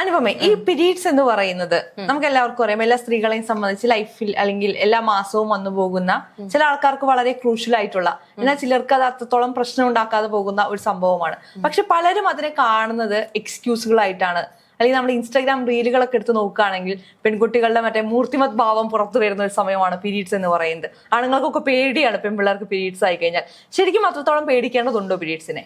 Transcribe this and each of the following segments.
അനുപമ ഈ പീരീഡ്സ് എന്ന് പറയുന്നത് നമുക്ക് എല്ലാവർക്കും അറിയാം. എല്ലാ സ്ത്രീകളെയും സംബന്ധിച്ച് ലൈഫിൽ അല്ലെങ്കിൽ എല്ലാ മാസവും വന്നു പോകുന്ന ചില ആൾക്കാർക്ക് വളരെ ക്രൂഷ്യൽ ആയിട്ടുള്ള എന്നാൽ ചിലർക്ക് അത് അത്രത്തോളം പ്രശ്നം ഉണ്ടാക്കാതെ പോകുന്ന ഒരു സംഭവമാണ്. പക്ഷെ പലരും അതിനെ കാണുന്നത് എക്സ്ക്യൂസുകളായിട്ടാണ്. അല്ലെങ്കിൽ നമ്മൾ ഇൻസ്റ്റാഗ്രാം റീലുകളൊക്കെ എടുത്ത് നോക്കുകയാണെങ്കിൽ പെൺകുട്ടികളുടെ മറ്റേ മൂർത്തിമത് ഭാവം പുറത്തു വരുന്ന ഒരു സമയമാണ് പീരീഡ്സ് എന്ന് പറയുന്നത്. ആണുങ്ങൾക്കൊക്കെ പേടിയാണ് പെൺപിള്ളേർക്ക് പീരീഡ്സ് ആയി കഴിഞ്ഞാൽ ശരിക്കും അത്രത്തോളം പേടിക്കേണ്ടതുണ്ടോ പീരീഡ്സിനെ?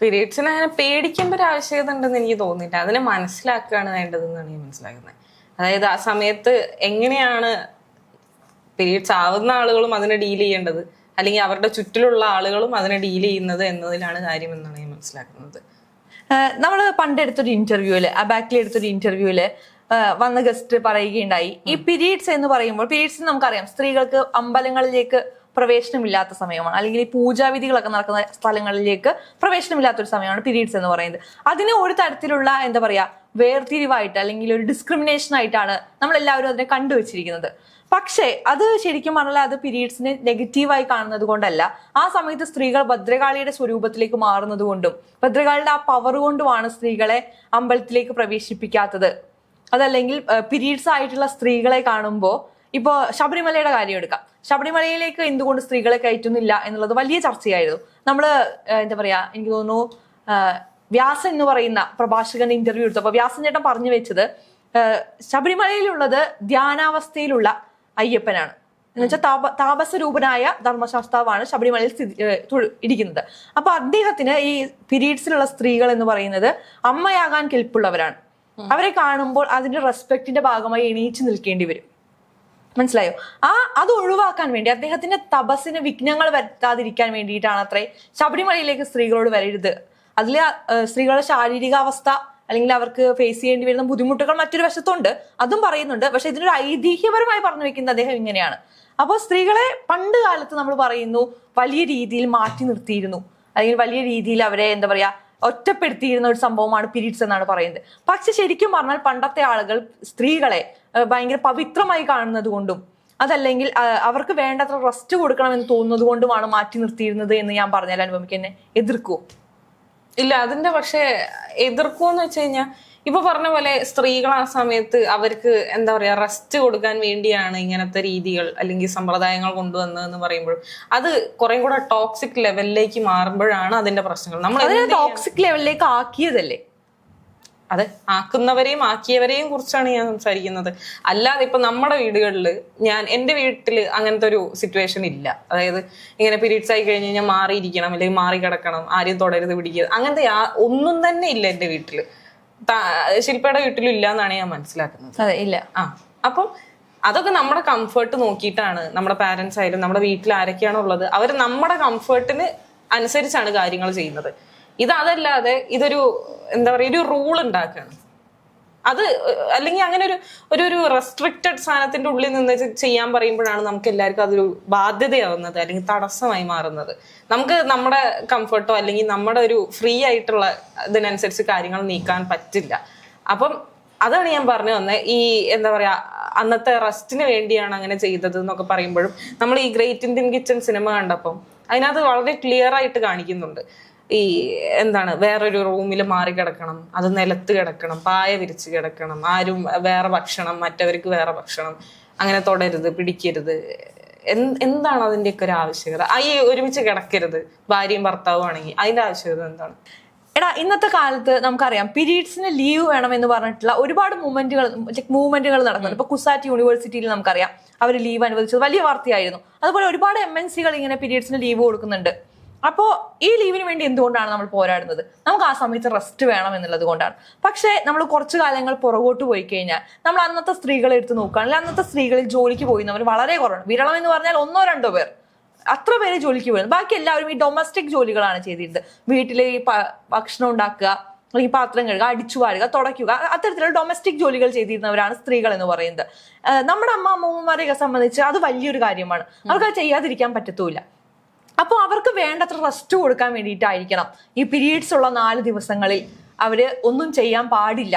പീരീഡ്സിനെ അങ്ങനെ പേടിക്കേണ്ട ഒരു ആവശ്യകത ഉണ്ടെന്ന് എനിക്ക് തോന്നിയില്ല. അതിനെ മനസ്സിലാക്കുകയാണ് വേണ്ടതെന്നാണ് ഞാൻ മനസ്സിലാക്കുന്നത്. അതായത് ആ സമയത്ത് എങ്ങനെയാണ് പീരീഡ്സ് ആവുന്ന ആളുകളും അതിനെ ഡീൽ ചെയ്യേണ്ടത്? അല്ലെങ്കിൽ അവരുടെ ചുറ്റിലുള്ള ആളുകളും അതിനെ ഡീൽ ചെയ്യുന്നത് എന്നതിലാണ് കാര്യം എന്നാണ് ഞാൻ മനസ്സിലാക്കുന്നത്. നമ്മൾ പണ്ട് എടുത്തൊരു ഇന്റർവ്യൂൽ ആ ബാക്കിൽ എടുത്തൊരു ഇന്റർവ്യൂവിൽ വന്ന ഗസ്റ്റ് പറയുകയുണ്ടായി. ഈ പീരീഡ്സ് എന്ന് പറയുമ്പോൾ പീരീഡ്സ് നമുക്കറിയാം സ്ത്രീകൾക്ക് അമ്പലങ്ങളിലേക്ക് പ്രവേശനമില്ലാത്ത സമയമാണ്. അല്ലെങ്കിൽ ഈ പൂജാവിധികളൊക്കെ നടക്കുന്ന സ്ഥലങ്ങളിലേക്ക് പ്രവേശനമില്ലാത്ത ഒരു സമയമാണ് പീരീഡ്സ് എന്ന് പറയുന്നത്. അതിന് ഒരു തരത്തിലുള്ള എന്താ പറയാ വേർതിരിവായിട്ട് അല്ലെങ്കിൽ ഒരു ഡിസ്ക്രിമിനേഷൻ ആയിട്ടാണ് നമ്മളെല്ലാവരും അതിനെ കണ്ടുവച്ചിരിക്കുന്നത്. പക്ഷേ അത് ശരിക്കും പറഞ്ഞാൽ അത് പീരീഡ്സിനെ നെഗറ്റീവായി കാണുന്നത് കൊണ്ടല്ല. ആ സമയത്ത് സ്ത്രീകൾ ഭദ്രകാളിയുടെ സ്വരൂപത്തിലേക്ക് മാറുന്നത് കൊണ്ടും ഭദ്രകാളിയുടെ ആ പവർ കൊണ്ടുമാണ് സ്ത്രീകളെ അമ്പലത്തിലേക്ക് പ്രവേശിപ്പിക്കാത്തത്. അതല്ലെങ്കിൽ പീരീഡ്സ് ആയിട്ടുള്ള സ്ത്രീകളെ കാണുമ്പോൾ ഇപ്പോൾ ശബരിമലയുടെ കാര്യം എടുക്കാം. ശബരിമലയിലേക്ക് എന്തുകൊണ്ട് സ്ത്രീകളെ കയറ്റുന്നില്ല എന്നുള്ളത് വലിയ ചർച്ചയായിരുന്നു. നമ്മൾ എന്താ പറയാ എനിക്ക് തോന്നുന്നു വ്യാസൻ എന്ന് പറയുന്ന പ്രഭാഷകന്റെ ഇന്റർവ്യൂ എടുത്തപ്പോൾ വ്യാസൻ ചേട്ടൻ പറഞ്ഞു വെച്ചത് ശബരിമലയിലുള്ളത് ധ്യാനാവസ്ഥയിലുള്ള അയ്യപ്പനാണ്. എന്നുവെച്ചാൽ താപ താപസരൂപനായ ധർമ്മശാസ്താവാണ് ശബരിമലയിൽ സ്ഥിതി ഇരിക്കുന്നത്. അപ്പൊ അദ്ദേഹത്തിന് ഈ പീരീഡ്സിലുള്ള സ്ത്രീകൾ എന്ന് പറയുന്നത് അമ്മയാകാൻ കെൽപ്പുള്ളവരാണ്. അവരെ കാണുമ്പോൾ അതിന്റെ റെസ്പെക്ടിന്റെ ഭാഗമായി എണീച്ചു നിൽക്കേണ്ടി വരും. മനസ്സിലായോ? ആ അത് ഒഴിവാക്കാൻ വേണ്ടി അദ്ദേഹത്തിന്റെ തപസ്സിന് വിഘ്നങ്ങൾ വരുത്താതിരിക്കാൻ വേണ്ടിയിട്ടാണ് അത്രേ ശബരിമലയിലേക്ക് സ്ത്രീകളോട് വരരുത്. അതിൽ സ്ത്രീകളുടെ ശാരീരികാവസ്ഥ അല്ലെങ്കിൽ അവർക്ക് ഫേസ് ചെയ്യേണ്ടി വരുന്ന ബുദ്ധിമുട്ടുകൾ മറ്റൊരു വശത്തുണ്ട്. അതും പറയുന്നുണ്ട്. പക്ഷെ ഇതിനൊരു ഐതിഹ്യപരമായി പറഞ്ഞു വെക്കുന്നത് അദ്ദേഹം ഇങ്ങനെയാണ്. അപ്പോൾ സ്ത്രീകളെ പണ്ട് കാലത്ത് നമ്മൾ പറയുന്നു വലിയ രീതിയിൽ മാറ്റി നിർത്തിയിരുന്നു. അല്ലെങ്കിൽ വലിയ രീതിയിൽ അവരെ എന്താ പറയാ ഒറ്റപ്പെടുത്തിയിരുന്ന ഒരു സംഭവമാണ് പീരീഡ്സ് എന്നാണ് പറയുന്നത്. പക്ഷെ ശരിക്കും പറഞ്ഞാൽ പണ്ടത്തെ ആളുകൾ സ്ത്രീകളെ ഭയങ്കര പവിത്രമായി കാണുന്നത് കൊണ്ടും അതല്ലെങ്കിൽ അവർക്ക് വേണ്ടത്ര റെസ്റ്റ് കൊടുക്കണമെന്ന് തോന്നുന്നത് കൊണ്ടുമാണ് മാറ്റി നിർത്തിയിരുന്നത് എന്ന് ഞാൻ പറഞ്ഞാൽ അനുപമിക്ക് എന്നെ ഇല്ല അതിന്റെ പക്ഷേ എതിർക്കുമെന്ന് വെച്ച് കഴിഞ്ഞാൽ ഇപ്പൊ പറഞ്ഞ പോലെ സ്ത്രീകൾ ആ സമയത്ത് അവർക്ക് എന്താ പറയാ റെസ്റ്റ് കൊടുക്കാൻ വേണ്ടിയാണ് ഇങ്ങനത്തെ രീതികൾ അല്ലെങ്കിൽ സമ്പ്രദായങ്ങൾ കൊണ്ടുവന്നതെന്ന് പറയുമ്പോൾ. അത് കുറെ കൂടെ ടോക്സിക് ലെവലിലേക്ക് മാറുമ്പോഴാണ് അതിന്റെ പ്രശ്നങ്ങൾ. നമ്മൾ ടോക്സിക് ലെവലിലേക്ക് ആക്കിയതല്ലേ? അതെ ആക്കുന്നവരെയും ആക്കിയവരെയും കുറിച്ചാണ് ഞാൻ സംസാരിക്കുന്നത്. അല്ലാതെ ഇപ്പൊ നമ്മുടെ വീടുകളിൽ ഞാൻ എന്റെ വീട്ടിൽ അങ്ങനത്തെ ഒരു സിറ്റുവേഷൻ ഇല്ല. അതായത് ഇങ്ങനെ പീരീഡ്സ് ആയി കഴിഞ്ഞ് കഴിഞ്ഞാൽ മാറിയിരിക്കണം അല്ലെങ്കിൽ മാറി കിടക്കണം ആരും തുടരുത് പിടിക്കുക അങ്ങനത്തെ ഒന്നും തന്നെ ഇല്ല എന്റെ വീട്ടിൽ ശില്പയുടെ വീട്ടിലും ഇല്ല എന്നാണ് ഞാൻ മനസ്സിലാക്കുന്നത്. അതെ ഇല്ല. ആ അപ്പം അതൊക്കെ നമ്മുടെ കംഫർട്ട് നോക്കിയിട്ടാണ് നമ്മുടെ പാരന്റ്സ് ആയാലും നമ്മുടെ വീട്ടിൽ ആരൊക്കെയാണോ ഉള്ളത് അവർ നമ്മുടെ കംഫർട്ടിന് അനുസരിച്ചാണ് കാര്യങ്ങൾ ചെയ്യുന്നത്. ഇത് അതല്ലാതെ ഇതൊരു എന്താ പറയുക ഒരു റൂൾ ഉണ്ടാക്കുകയാണ് അത് അല്ലെങ്കിൽ അങ്ങനെ ഒരു ഒരു ഒരു റെസ്ട്രിക്റ്റഡ് സാധനത്തിന്റെ ഉള്ളിൽ നിന്ന് ചെയ്യാൻ പറയുമ്പോഴാണ് നമുക്ക് എല്ലാവർക്കും അതൊരു ബാധ്യതയാവുന്നത് അല്ലെങ്കിൽ തടസ്സമായി മാറുന്നത്. നമുക്ക് നമ്മുടെ കംഫർട്ടോ അല്ലെങ്കിൽ നമ്മുടെ ഒരു ഫ്രീ ആയിട്ടുള്ള ഇതിനനുസരിച്ച് കാര്യങ്ങൾ നീക്കാൻ പറ്റില്ല. അപ്പം അതാണ് ഞാൻ പറഞ്ഞു വന്നത് ഈ എന്താ പറയാ അന്നത്തെ റെസ്റ്റിന് വേണ്ടിയാണ് അങ്ങനെ ചെയ്തത് എന്നൊക്കെ പറയുമ്പോഴും നമ്മൾ ഈ ഗ്രേറ്റ് ഇന്ത്യൻ കിച്ചൺ സിനിമ കണ്ടപ്പം അതിനകത്ത് വളരെ ക്ലിയർ ആയിട്ട് കാണിക്കുന്നുണ്ട്. ഈ എന്താണ് വേറൊരു റൂമിൽ മാറി കിടക്കണം അത് നിലത്ത് കിടക്കണം പായ വിരിച്ച് കിടക്കണം ആരും വേറെ ഭക്ഷണം മറ്റവർക്ക് വേറെ ഭക്ഷണം അങ്ങനെ തൊടരുത് പിടിക്കരുത്. എന്താണ് അതിന്റെയൊക്കെ ഒരു ആവശ്യകത? ഈ ഒരുമിച്ച് കിടക്കരുത് ഭാര്യയും ഭർത്താവും ആണെങ്കിൽ അതിന്റെ ആവശ്യകത എന്താണ്? എടാ ഇന്നത്തെ കാലത്ത് നമുക്കറിയാം പീരീഡ്സിന് ലീവ് വേണം എന്ന് പറഞ്ഞിട്ടുള്ള ഒരുപാട് മൂവ്മെന്റുകൾ മൂവ്മെന്റുകൾ നടക്കുന്നുണ്ട്. ഇപ്പൊ കുസാറ്റ് യൂണിവേഴ്സിറ്റിയിൽ നമുക്കറിയാം അവർ ലീവ് അനുവദിച്ചത് വലിയ വാർത്തയായിരുന്നു. അതുപോലെ ഒരുപാട് എം എൻ സികൾ ഇങ്ങനെ പീരീഡ്സിന് ലീവ് കൊടുക്കുന്നുണ്ട്. അപ്പോ ഈ ലീവിന് വേണ്ടി എന്തുകൊണ്ടാണ് നമ്മൾ പോരാടുന്നത്? നമുക്ക് ആ സമയത്ത് റെസ്റ്റ് വേണം എന്നുള്ളത് കൊണ്ടാണ്. പക്ഷേ നമ്മൾ കുറച്ച് കാലങ്ങൾ പുറകോട്ട് പോയി കഴിഞ്ഞാൽ നമ്മൾ അന്നത്തെ സ്ത്രീകളെ എടുത്ത് നോക്കുകയാണെങ്കിൽ അന്നത്തെ സ്ത്രീകളിൽ ജോലിക്ക് പോയിരുന്നവർ വളരെ കുറവാണ്. വിരളം എന്ന് പറഞ്ഞാൽ ഒന്നോ രണ്ടോ പേർ. അത്ര പേര് ജോലിക്ക് പോയിരുന്നു ബാക്കി എല്ലാവരും ഈ ഡൊമസ്റ്റിക് ജോലികളാണ് ചെയ്തിരുന്നത്. വീട്ടിൽ ഈ ഭക്ഷണം ഉണ്ടാക്കുക അല്ലെങ്കിൽ പാത്രം കഴുകുക അടിച്ചു വാഴുക തുടയ്ക്കുക അത്തരത്തിലുള്ള ഡൊമസ്റ്റിക് ജോലികൾ ചെയ്തിരുന്നവരാണ് സ്ത്രീകൾ എന്ന് പറയുന്നത്. നമ്മുടെ അമ്മ അമ്മൂമ്മമാരെയൊക്കെ സംബന്ധിച്ച് അത് വലിയൊരു കാര്യമാണ്. അവർക്ക് അത് ചെയ്യാതിരിക്കാൻ പറ്റത്തൂല അപ്പോൾ അവർക്ക് വേണ്ടത്ര റെസ്റ്റ് കൊടുക്കാൻ വേണ്ടിയിട്ടായിരിക്കണം. ഈ പീരീഡ്സ് ഉള്ള നാല് ദിവസങ്ങളിൽ അവർ ഒന്നും ചെയ്യാൻ പാടില്ല.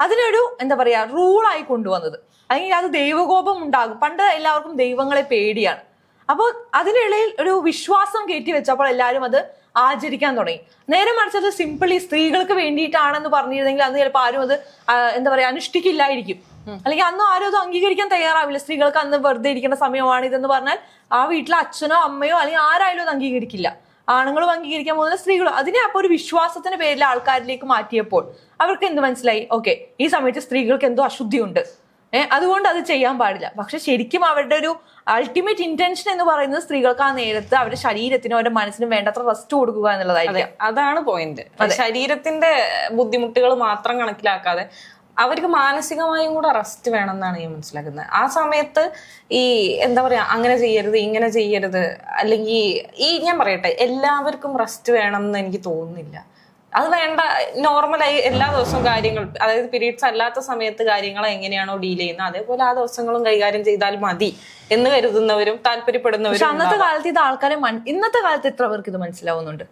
അതിനൊരു എന്താ പറയാ റൂളായി കൊണ്ടുവന്നത്. അല്ലെങ്കിൽ അത് ദൈവകോപം ഉണ്ടാകും. പണ്ട് എല്ലാവർക്കും ദൈവങ്ങളെ പേടിയാണ്. അപ്പോൾ അതിനിടയിൽ ഒരു വിശ്വാസം കയറ്റി വെച്ചപ്പോൾ എല്ലാവരും അത് ആചരിക്കാൻ തുടങ്ങി. നേരെ മറിച്ചത് സിമ്പിൾ സിമ്പിളി സ്ത്രീകൾക്ക് വേണ്ടിയിട്ടാണെന്ന് പറഞ്ഞിരുന്നെങ്കിൽ അന്ന് ചിലപ്പോൾ ആരും അത് എന്താ പറയാ അനുഷ്ഠിക്കില്ലായിരിക്കും. അല്ലെങ്കിൽ അന്നും ആരും അത് അംഗീകരിക്കാൻ തയ്യാറാവില്ല. സ്ത്രീകൾക്ക് അന്ന് വെറുതെ ഇരിക്കുന്ന സമയമാണ് ഇതെന്ന് പറഞ്ഞാൽ ആ വീട്ടിലെ അച്ഛനോ അമ്മയോ അല്ലെങ്കിൽ ആരായാലും അത് അംഗീകരിക്കില്ല. ആണുങ്ങളും അംഗീകരിക്കാൻ പോകുന്ന സ്ത്രീകളും. അതിനെ അപ്പോൾ ഒരു വിശ്വാസത്തിന്റെ പേരിൽ ആൾക്കാരിലേക്ക് മാറ്റിയപ്പോൾ അവർക്ക് എന്ത് മനസ്സിലായി? ഓക്കെ ഈ സമയത്ത് സ്ത്രീകൾക്ക് എന്തോ അശുദ്ധിയുണ്ട്. ഏഹ് അതുകൊണ്ട് അത് ചെയ്യാൻ പാടില്ല. പക്ഷെ ശരിക്കും അവരുടെ ഒരു അൾട്ടിമേറ്റ് ഇന്റൻഷൻ എന്ന് പറയുന്നത് സ്ത്രീകൾക്ക് ആ നേരത്ത് അവരുടെ ശരീരത്തിനും അവരുടെ മനസ്സിനും വേണ്ടത്ര റെസ്റ്റ് കൊടുക്കുക എന്നുള്ളതായിരിക്കും. അതാണ് പോയിന്റ് ശരീരത്തിന്റെ ബുദ്ധിമുട്ടുകൾ മാത്രം കണക്കിലാക്കാതെ അവർക്ക് മാനസികമായും കൂടെ റെസ്റ്റ് വേണമെന്നാണ് ഞാൻ മനസ്സിലാക്കുന്നത്. ആ സമയത്ത് ഈ എന്താ പറയാ അങ്ങനെ ചെയ്യരുത് ഇങ്ങനെ ചെയ്യരുത് അല്ലെങ്കിൽ ഈ ഞാൻ പറയട്ടെ എല്ലാവർക്കും റെസ്റ്റ് വേണം എന്ന് എനിക്ക് തോന്നുന്നില്ല. അത് വേണ്ട നോർമലായി എല്ലാ ദിവസവും കാര്യങ്ങൾ അതായത് പീരീഡ്സ് അല്ലാത്ത സമയത്ത് കാര്യങ്ങൾ എങ്ങനെയാണോ ഡീൽ ചെയ്യുന്നത് അതേപോലെ ആ ദിവസങ്ങളും കൈകാര്യം ചെയ്താൽ മതി എന്ന് കരുതുന്നവരും താല്പര്യപ്പെടുന്നവരും അന്നത്തെ കാലത്ത് ഇത് ആൾക്കാരെ ഇന്നത്തെ കാലത്ത് എത്ര പേർക്ക് ഇത് മനസ്സിലാവുന്നുണ്ട്?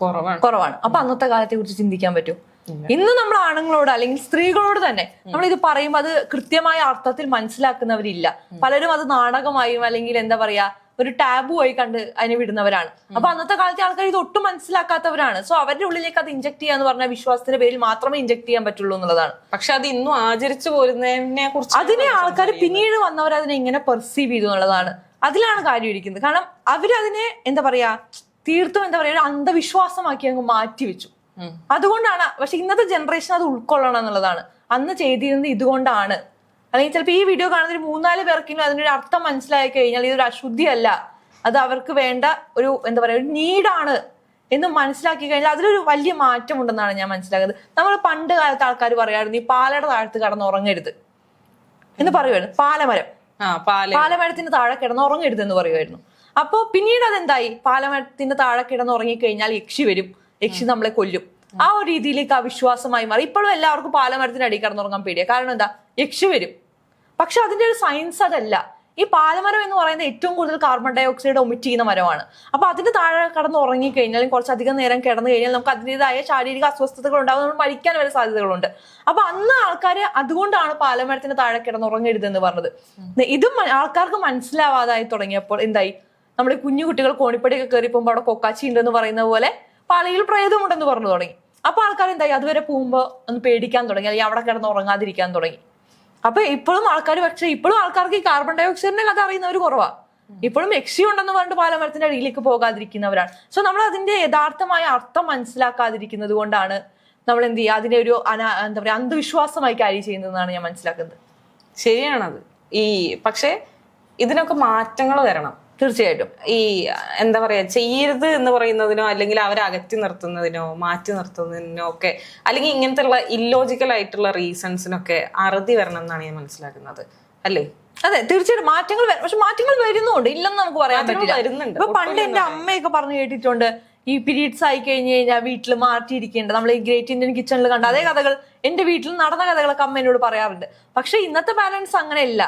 കുറവാണ്. കുറവാണ്. അപ്പൊ അന്നത്തെ കാലത്തെ കുറിച്ച് ചിന്തിക്കാൻ പറ്റും ഇന്ന് നമ്മൾ ആണുങ്ങളോട് അല്ലെങ്കിൽ സ്ത്രീകളോട് തന്നെ നമ്മൾ ഇത് പറയുമ്പോൾ അത് കൃത്യമായ അർത്ഥത്തിൽ മനസ്സിലാക്കുന്നവരില്ല. പലരും അത് നാടകമായും അല്ലെങ്കിൽ എന്താ പറയാ ഒരു ടാബു ആയി കണ്ട് അതിനെ വിടുന്നവരാണ്. അപ്പൊ അന്നത്തെ കാലത്തെ ആൾക്കാർ ഇത് ഒട്ടും മനസ്സിലാക്കാത്തവരാണ്. സോ അവരുടെ ഉള്ളിലേക്ക് അത് ഇഞ്ചക്ട് ചെയ്യാന്ന് പറഞ്ഞ വിശ്വാസത്തിന്റെ പേരിൽ മാത്രമേ ഇഞ്ചക്ട് ചെയ്യാൻ പറ്റുള്ളൂ എന്നുള്ളതാണ്. പക്ഷെ അത് ഇന്നും ആചരിച്ചു പോരുന്നതിനെ കുറിച്ച് അതിനെ ആൾക്കാർ പിന്നീട് വന്നവർ അതിനെ ഇങ്ങനെ പെർസീവ് ചെയ്തു എന്നുള്ളതാണ്. അതിലാണ് കാര്യം ഇരിക്കുന്നത് കാരണം അവരതിനെ എന്താ പറയാ തീർത്തും എന്താ പറയാ ഒരു അന്ധവിശ്വാസമാക്കി അങ്ങ് മാറ്റി വെച്ചു. അതുകൊണ്ടാണ്. പക്ഷെ ഇന്നത്തെ ജനറേഷൻ അത് ഉൾക്കൊള്ളണം എന്നുള്ളതാണ്. അന്ന് ചെയ്തിരുന്നത് ഇതുകൊണ്ടാണ്. അല്ലെങ്കിൽ ചിലപ്പോൾ ഈ വീഡിയോ കാണുന്ന ഒരു മൂന്നാൽ പേർക്കെങ്കിലും അതിന്റെ ഒരു അർത്ഥം മനസ്സിലായി കഴിഞ്ഞാൽ ഇതൊരു അശുദ്ധിയല്ല. അത് അവർക്ക് വേണ്ട ഒരു എന്താ പറയാ ഒരു നീഡാണ് എന്ന് മനസ്സിലാക്കി കഴിഞ്ഞാൽ അതിലൊരു വലിയ മാറ്റം ഉണ്ടെന്നാണ് ഞാൻ മനസ്സിലാക്കുന്നത്. നമ്മൾ പണ്ട് കാലത്ത് ആൾക്കാർ പറയായിരുന്നു ഈ പാലയുടെ താഴത്ത് കടന്ന് ഉറങ്ങരുത് എന്ന് പറയുമായിരുന്നു. പാലമരം. ആ പാൽ പാലമരത്തിന് താഴെ കിടന്ന് ഉറങ്ങരുത് എന്ന് പറയുമായിരുന്നു. അപ്പോൾ പിന്നീട് അതെന്തായി? പാലമരത്തിന്റെ താഴെ കിടന്ന് ഉറങ്ങിക്കഴിഞ്ഞാൽ യക്ഷി വരും. യക്ഷി നമ്മളെ കൊല്ലും. ആ ഒരു രീതിയിലേക്ക് ആ വിശ്വാസമായി മാറി. ഇപ്പോഴും എല്ലാവർക്കും പാലമരത്തിന്റെ അടി കിടന്നുറങ്ങാൻ പേടിയ. കാരണം എന്താ? യക്ഷി വരും. പക്ഷെ അതിന്റെ ഒരു സയൻസ് അതല്ല. ഈ പാലമരം എന്ന് പറയുന്നത് ഏറ്റവും കൂടുതൽ കാർബൺ ഡൈ ഓക്സൈഡ് ഒമിറ്റ് ചെയ്യുന്ന മരമാണ്. അപ്പൊ അതിന്റെ താഴെ കടന്ന് ഉറങ്ങിക്കഴിഞ്ഞാൽ കുറച്ചധികം നേരം കിടന്നു കഴിഞ്ഞാൽ നമുക്ക് അതിന്റെതായ ശാരീരിക അസ്വസ്ഥതകൾ ഉണ്ടാവും. നമ്മൾ മരിക്കാൻ വരെ സാധ്യതകളുണ്ട്. അപ്പൊ അന്ന് ആൾക്കാർ അതുകൊണ്ടാണ് പാലമരത്തിന്റെ താഴെ കിടന്ന് ഉറങ്ങരുതെന്ന് പറഞ്ഞത് ഇതും ആൾക്കാർക്ക് മനസ്സിലാവാതായി തുടങ്ങിയപ്പോൾ എന്തായി? നമ്മുടെ കുഞ്ഞു കുട്ടികൾ കോണിപ്പടിയൊക്കെ കയറി പോകുമ്പോൾ അവിടെ കൊക്കാച്ചി ഉണ്ടെന്ന് പറയുന്ന പോലെ പാലയിൽ പ്രേതമുണ്ടെന്ന് പറഞ്ഞു തുടങ്ങി. അപ്പൊ ആൾക്കാർ എന്തായി? അതുവരെ പോകുമ്പോൾ ഒന്ന് പേടിക്കാൻ തുടങ്ങി. അല്ലെങ്കിൽ അവിടെ കിടന്ന് ഉറങ്ങാതിരിക്കാൻ തുടങ്ങി. അപ്പൊ ഇപ്പോഴും ആൾക്കാർ പക്ഷെ ഇപ്പോഴും ആൾക്കാർക്ക് ഈ കാർബൺ ഡൈ ഓക്സൈഡിന്റെ കഥ അറിയുന്നവർ കുറവാ. ഇപ്പോഴും യക്ഷി ഉണ്ടെന്ന് പറഞ്ഞിട്ട് പാലമരത്തിന്റെ അടിയിലേക്ക് പോകാതിരിക്കുന്നവരാണ്. സോ നമ്മൾ അതിന്റെ യഥാർത്ഥമായ അർത്ഥം മനസ്സിലാക്കാതിരിക്കുന്നത് കൊണ്ടാണ് നമ്മൾ എന്ത് ചെയ്യുക? അതിനെ ഒരു അനാ എന്താ പറയാ അന്ധവിശ്വാസമായി കാര്യം ചെയ്യുന്നതെന്നാണ് ഞാൻ മനസ്സിലാക്കുന്നത്. ശരിയാണത്. ഈ പക്ഷേ ഇതിനൊക്കെ മാറ്റങ്ങൾ വരണം. തീർച്ചയായിട്ടും. ഈ എന്താ പറയാ ചെയ്യരുത് എന്ന് പറയുന്നതിനോ അല്ലെങ്കിൽ അവരെ അകറ്റി നിർത്തുന്നതിനോ മാറ്റി നിർത്തുന്നതിനോ ഒക്കെ അല്ലെങ്കിൽ ഇങ്ങനത്തെ ഉള്ള ഇല്ലോജിക്കൽ ആയിട്ടുള്ള റീസൺസിനൊക്കെ അറുതി വരണം എന്നാണ് ഞാൻ മനസ്സിലാക്കുന്നത്. അല്ലേ? അതെ തീർച്ചയായിട്ടും മാറ്റങ്ങൾ വരും. പക്ഷെ മാറ്റങ്ങൾ വരുന്നുണ്ട്. ഇല്ലെന്ന് നമുക്ക് പറയാൻ പറ്റില്ല. വരുന്നുണ്ട്. ഇപ്പൊ പണ്ട് എന്റെ അമ്മയൊക്കെ പറഞ്ഞു കേട്ടിട്ടുണ്ട് ഈ പീരീഡ്സ് ആയി കഴിഞ്ഞു കഴിഞ്ഞാൽ വീട്ടിൽ മാറ്റിയിരിക്കേണ്ട നമ്മൾ ഈ ഗ്രേറ്റ് ഇന്ത്യൻ കിച്ചണിൽ കണ്ട അതേ കഥകൾ എന്റെ വീട്ടിൽ നടന്ന കഥകളൊക്കെ അമ്മ എന്നോട് പറയാറുണ്ട്. പക്ഷെ ഇന്നത്തെ പാരന്റ്സ് അങ്ങനെയല്ല.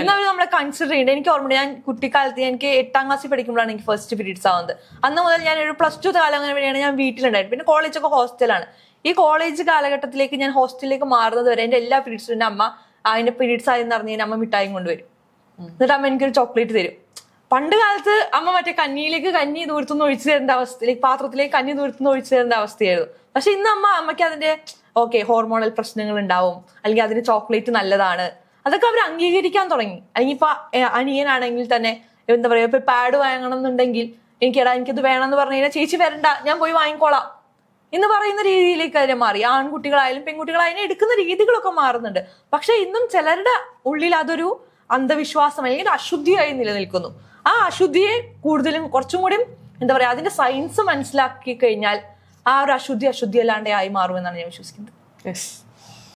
ഇന്ന് അവർ നമ്മളെ കൺസിഡർ ചെയ്യേണ്ടത് എനിക്ക് ഓർമ്മയുണ്ട് ഞാൻ കുട്ടിക്കാലത്ത് എനിക്ക് എട്ടാം ക്ലാസ്സിൽ പഠിക്കുമ്പോഴാണ് എനിക്ക് ഫസ്റ്റ് പീരീഡ്സ് ആവുന്നത്. അന്ന് മുതൽ ഞാൻ ഒരു പ്ലസ് ടു കാലം അങ്ങനെ വേണമെങ്കിൽ ഞാൻ വീട്ടിലുണ്ടായിരുന്നു. പിന്നെ കോളേജൊക്കെ ഹോസ്റ്റലാണ് ഈ കോളേജ് കാലഘട്ടത്തിലേക്ക് ഞാൻ ഹോസ്റ്റലിലേക്ക് മാറുന്നത് വരെ എന്റെ എല്ലാ പീരീഡ്സും എന്റെ അമ്മ അതിന്റെ പീരീഡ്സ് ആയെന്ന് അറിഞ്ഞ് അമ്മ മിഠായി കൊണ്ടുവരും. എന്നിട്ട് അമ്മ എനിക്കൊരു ചോക്ലേറ്റ് തരും. പണ്ട് കാലത്ത് അമ്മ മറ്റേ കഞ്ഞിയിലേക്ക് കഞ്ഞി ദൂരത്തുനിന്ന് ഒഴിച്ചു തരേണ്ട അവസ്ഥയിലേക്ക് പാത്രത്തിലേക്ക് കഞ്ഞി ദൂരത്തുനിന്ന് ഒഴിച്ചു തരേണ്ട അവസ്ഥയായിരുന്നു? പക്ഷെ ഇന്ന് അമ്മ അമ്മയ്ക്ക് അതിന്റെ ഓക്കെ ഹോർമോണൽ പ്രശ്നങ്ങൾ ഉണ്ടാവും. അല്ലെങ്കിൽ അതിന് ചോക്ലേറ്റ് നല്ലതാണ്. അതൊക്കെ അവർ അംഗീകരിക്കാൻ തുടങ്ങി. അല്ലെങ്കിൽ ഇപ്പൊ അനിയനാണെങ്കിൽ തന്നെ എന്താ പറയാ ഇപ്പൊ പാഡ് വാങ്ങണം എന്നുണ്ടെങ്കിൽ എനിക്ക് എടാ എനിക്കത് എന്ന് പറഞ്ഞു കഴിഞ്ഞാൽ ചേച്ചി വരണ്ട ഞാൻ പോയി വാങ്ങിക്കോളാം. എന്ന് പറയുന്ന രീതിയിലേക്ക് അതിനെ മാറി. ആൺകുട്ടികളായാലും പെൺകുട്ടികളായാലും എടുക്കുന്ന രീതികളൊക്കെ മാറുന്നുണ്ട്. പക്ഷെ ഇന്നും ചിലരുടെ ഉള്ളിൽ അതൊരു അന്ധവിശ്വാസം അല്ലെങ്കിൽ അശുദ്ധിയായി നിലനിൽക്കുന്നു. ആ അശുദ്ധിയെ കൂടുതലും കുറച്ചും കൂടി എന്താ പറയാ അതിന്റെ സയൻസ് മനസ്സിലാക്കി കഴിഞ്ഞാൽ ആ ഒരു അശുദ്ധി അശുദ്ധി അല്ലാണ്ട് ആയി മാറുമെന്നാണ് ഞാൻ വിശ്വസിക്കുന്നത്. യെസ്